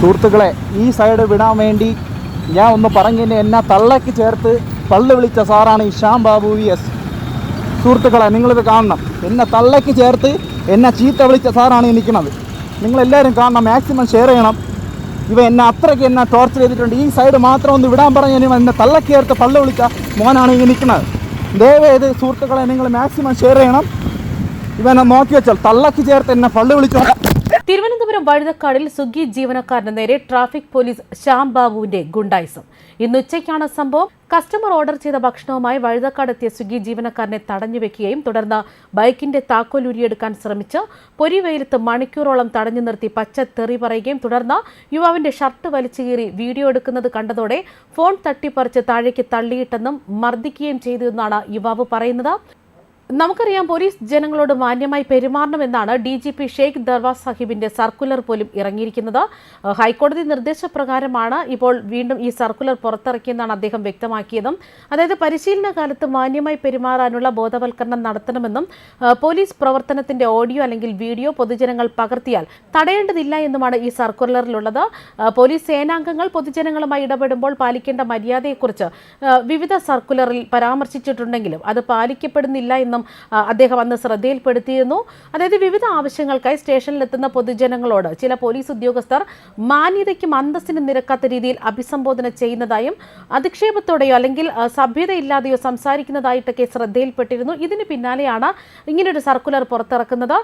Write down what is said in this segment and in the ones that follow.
സുഹൃത്തുക്കളെ ഈ സൈഡ് വിടാൻ വേണ്ടി ഞാൻ ഒന്ന് പറഞ്ഞതിന് എന്നെ തള്ളക്ക് ചേർത്ത് തള്ളു വിളിച്ച സാറാണ് ഈ ശ്യാം ബാബു വി എസ്. സുഹൃത്തുക്കളെ നിങ്ങളിത് കാണണം. എന്നെ തള്ളക്ക് ചേർത്ത് എന്നെ ചീത്ത വിളിച്ച സാറാണ് ഈ നിൽക്കുന്നത്. നിങ്ങളെല്ലാവരും കാണണം മാക്സിമം ഷെയർ ചെയ്യണം. ഇവ എന്നെ അത്രയ്ക്ക് എന്നെ ടോർച്ചർ ചെയ്തിട്ടുണ്ട്. ഈ സൈഡ് മാത്രം ഒന്ന് വിടാൻ പറഞ്ഞു എന്നെ തള്ളക്ക് ചേർത്ത് പള്ളു വിളിച്ച മോനാണ് ഈ നിൽക്കുന്നത്. ദയവേത് സുഹൃത്തുക്കളെ നിങ്ങൾ മാക്സിമം ഷെയർ ചെയ്യണം. ഇവനെ നോക്കി വെച്ചാൽ തള്ളക്ക് ചേർത്ത് എന്നെ പള്ളു വിളിച്ചു. തിരുവനന്തപുരം വഴുതക്കാടിൽ സ്വിഗ്ഗി ജീവനക്കാരന് നേരെ ട്രാഫിക് പോലീസ് ശ്യാം ബാബുവിന്റെ ഗുണ്ടായിസം. ഇന്ന് ഉച്ചയ്ക്കാണ് സംഭവം. കസ്റ്റമർ ഓർഡർ ചെയ്ത ഭക്ഷണവുമായി വഴുതക്കാട് എത്തിയ സ്വിഗ്ഗി ജീവനക്കാരനെ തടഞ്ഞു വെക്കുകയും തുടർന്ന് ബൈക്കിന്റെ താക്കോൽ ഉരിയെടുക്കാൻ ശ്രമിച്ച് പൊരിവെയിലത്ത് മണിക്കൂറോളം തടഞ്ഞു നിർത്തി പച്ച തെറി പറയുകയും തുടർന്ന് യുവാവിന്റെ ഷർട്ട് വലിച്ചു കീറി വീഡിയോ എടുക്കുന്നത് കണ്ടതോടെ ഫോൺ തട്ടിപ്പറിച്ച് താഴേക്ക് തള്ളിയിട്ടെന്നും മർദ്ദിക്കുകയും ചെയ്തു എന്നാണ് യുവാവ് പറയുന്നത്. നമുക്കറിയാം പോലീസ് ജനങ്ങളോട് മാന്യമായി പെരുമാറണമെന്നാണ് D G P Sheikh Darvesh സാഹിബിന്റെ സർക്കുലർ പോലും ഇറങ്ങിയിരിക്കുന്നത്. ഹൈക്കോടതി നിർദ്ദേശപ്രകാരമാണ് ഇപ്പോൾ വീണ്ടും ഈ സർക്കുലർ പുറത്തിറക്കിയെന്നാണ് അദ്ദേഹം വ്യക്തമാക്കിയതും. അതായത് പരിശീലന കാലത്ത് മാന്യമായി പെരുമാറാനുള്ള ബോധവൽക്കരണം നടത്തണമെന്നും പോലീസ് പ്രവർത്തനത്തിന്റെ ഓഡിയോ അല്ലെങ്കിൽ വീഡിയോ പൊതുജനങ്ങൾ പകർത്തിയാൽ തടയേണ്ടതില്ല എന്നുമാണ് ഈ സർക്കുലറിലുള്ളത്. പോലീസ് സേനാംഗങ്ങൾ പൊതുജനങ്ങളുമായി ഇടപെടുമ്പോൾ പാലിക്കേണ്ട മര്യാദയെക്കുറിച്ച് വിവിധ സർക്കുലറിൽ പരാമർശിച്ചിട്ടുണ്ടെങ്കിലും അത് പാലിക്കപ്പെടുന്നില്ല എന്നും ആ, അദ്ദേഹം അന്ന് ശ്രദ്ധയിൽപ്പെടുത്തിയിരുന്നു. അതായത് വിവിധ ആവശ്യങ്ങൾക്കായി സ്റ്റേഷനിലെത്തുന്ന പൊതുജനങ്ങളോട് ചില പോലീസ് ഉദ്യോഗസ്ഥർ മാന്യതയ്ക്കും അന്തസ്സിനും നിരക്കാത്ത രീതിയിൽ അഭിസംബോധന ചെയ്യുന്നതായും അധിക്ഷേപത്തോടെയോ അല്ലെങ്കിൽ സഭ്യതയില്ലാതെയോ സംസാരിക്കുന്നതായിട്ടൊക്കെ ശ്രദ്ധയിൽപ്പെട്ടിരുന്നു. ഇതിന് പിന്നാലെയാണ് ഇങ്ങനൊരു സർക്കുലർ പുറത്തിറക്കുന്നത്.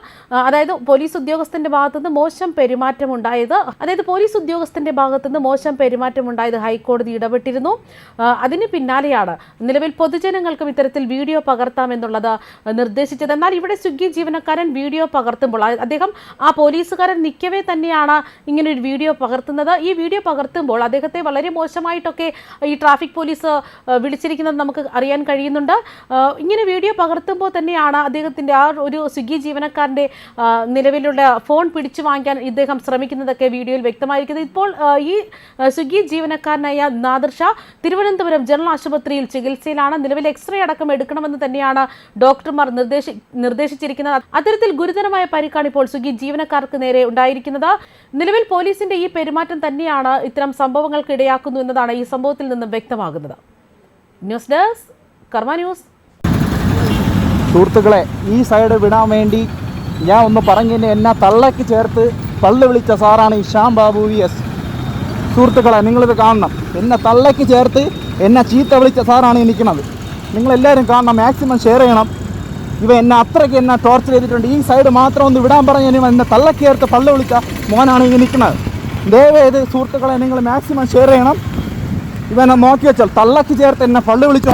അതായത് പോലീസ് ഉദ്യോഗസ്ഥന്റെ ഭാഗത്തുനിന്ന് മോശം പെരുമാറ്റം ഉണ്ടായത് അതായത് പോലീസ് ഉദ്യോഗസ്ഥന്റെ ഭാഗത്തുനിന്ന് മോശം പെരുമാറ്റം ഉണ്ടായത് ഹൈക്കോടതി ഇടപെട്ടിരുന്നു. അതിന് പിന്നാലെയാണ് നിലവിൽ പൊതുജനങ്ങൾക്കും ഇത്തരത്തിൽ വീഡിയോ പകർത്താമെന്നുള്ളത് നിർദ്ദേശിച്ചത്. എന്നാൽ ഇവിടെ സ്വിഗ്ഗി ജീവനക്കാരൻ വീഡിയോ പകർത്തുമ്പോൾ അദ്ദേഹം ആ പോലീസുകാരൻ നിൽക്കവേ തന്നെയാണ് ഇങ്ങനെ ഒരു വീഡിയോ പകർത്തുന്നത്. ഈ വീഡിയോ പകർത്തുമ്പോൾ അദ്ദേഹത്തെ വളരെ മോശമായിട്ടൊക്കെ ഈ ട്രാഫിക് പോലീസ് വിളിച്ചിരിക്കുന്നത് നമുക്ക് അറിയാൻ കഴിയുന്നുണ്ട്. ഇങ്ങനെ വീഡിയോ പകർത്തുമ്പോൾ തന്നെയാണ് അദ്ദേഹത്തിന്റെ ആ ഒരു സ്വിഗ്ഗി ജീവനക്കാരന്റെ നിലവിലുള്ള ഫോൺ പിടിച്ചു വാങ്ങിക്കാൻ ഇദ്ദേഹം ശ്രമിക്കുന്നതൊക്കെ വീഡിയോയിൽ വ്യക്തമായിരിക്കുന്നത് ഇപ്പോൾ ഈ സ്വിഗ്ഗി ജീവനക്കാരനായ നാദർഷ തിരുവനന്തപുരം ജനറൽ ആശുപത്രിയിൽ ചികിത്സയിലാണ്. നിലവിൽ എക്സ്റേ അടക്കം എടുക്കണമെന്ന് തന്നെയാണ് ഡോക്ടർമാർ നിർദ്ദേശി നിർദ്ദേശിച്ചിരിക്കുന്നത് അത്തരത്തിൽ ഗുരുതരമായ പരിക്കാണ് ഇപ്പോൾ സ്വിഗ്ഗി ജീവനക്കാർക്ക് നേരെ ഉണ്ടായിരിക്കുന്നത്. നിലവിൽ പോലീസിന്റെ ഈ പെരുമാറ്റം തന്നെയാണ് ഇത്തരം സംഭവങ്ങൾക്ക് ഇടയാക്കുന്നു എന്നതാണ് ഈ സംഭവത്തിൽ നിന്നും വ്യക്തമാകുന്നത്. News desk Karma news. സുഹൃത്തുക്കളെ ഈ സൈഡ് വിടാൻ വേണ്ടി ഞാൻ ഒന്ന് പറഞ്ഞതിന് എന്നെ തള്ളക്ക് ചേർത്ത് തള്ള് വിളിച്ച സാറാണ് ഈ ശ്യാം ബാബു വി എസ്. സുഹൃത്തുക്കളെ നിങ്ങളിത് കാണണം. എന്നെ തള്ളയ്ക്ക് ചേർത്ത് എന്നെ ചീത്ത വിളിച്ച സാറാണ് എനിക്കുന്നത് നിങ്ങളെല്ലാവരും കാണണം മാക്സിമം ഷെയർ ചെയ്യണം. ഇവ എന്നെ അത്രയ്ക്ക് എന്നെ ടോർച്ചർ ചെയ്തിട്ടുണ്ട്. ഈ സൈഡ് മാത്രം ഒന്ന് വിടാൻ പറഞ്ഞു എന്നെ തള്ളക്കേർത്ത് പള്ള വിളിച്ച മോനാണ് ഇങ്ങനെ നിൽക്കുന്നത്. ദയവേത് സുഹൃത്തുക്കളെ നിങ്ങൾ മാക്സിമം ഷെയർ ചെയ്യണം. ഇവനെ നോക്കി വെച്ചാൽ തള്ളക്ക് ചേർത്ത് എന്നെ പള്ളി വിളിച്ചു.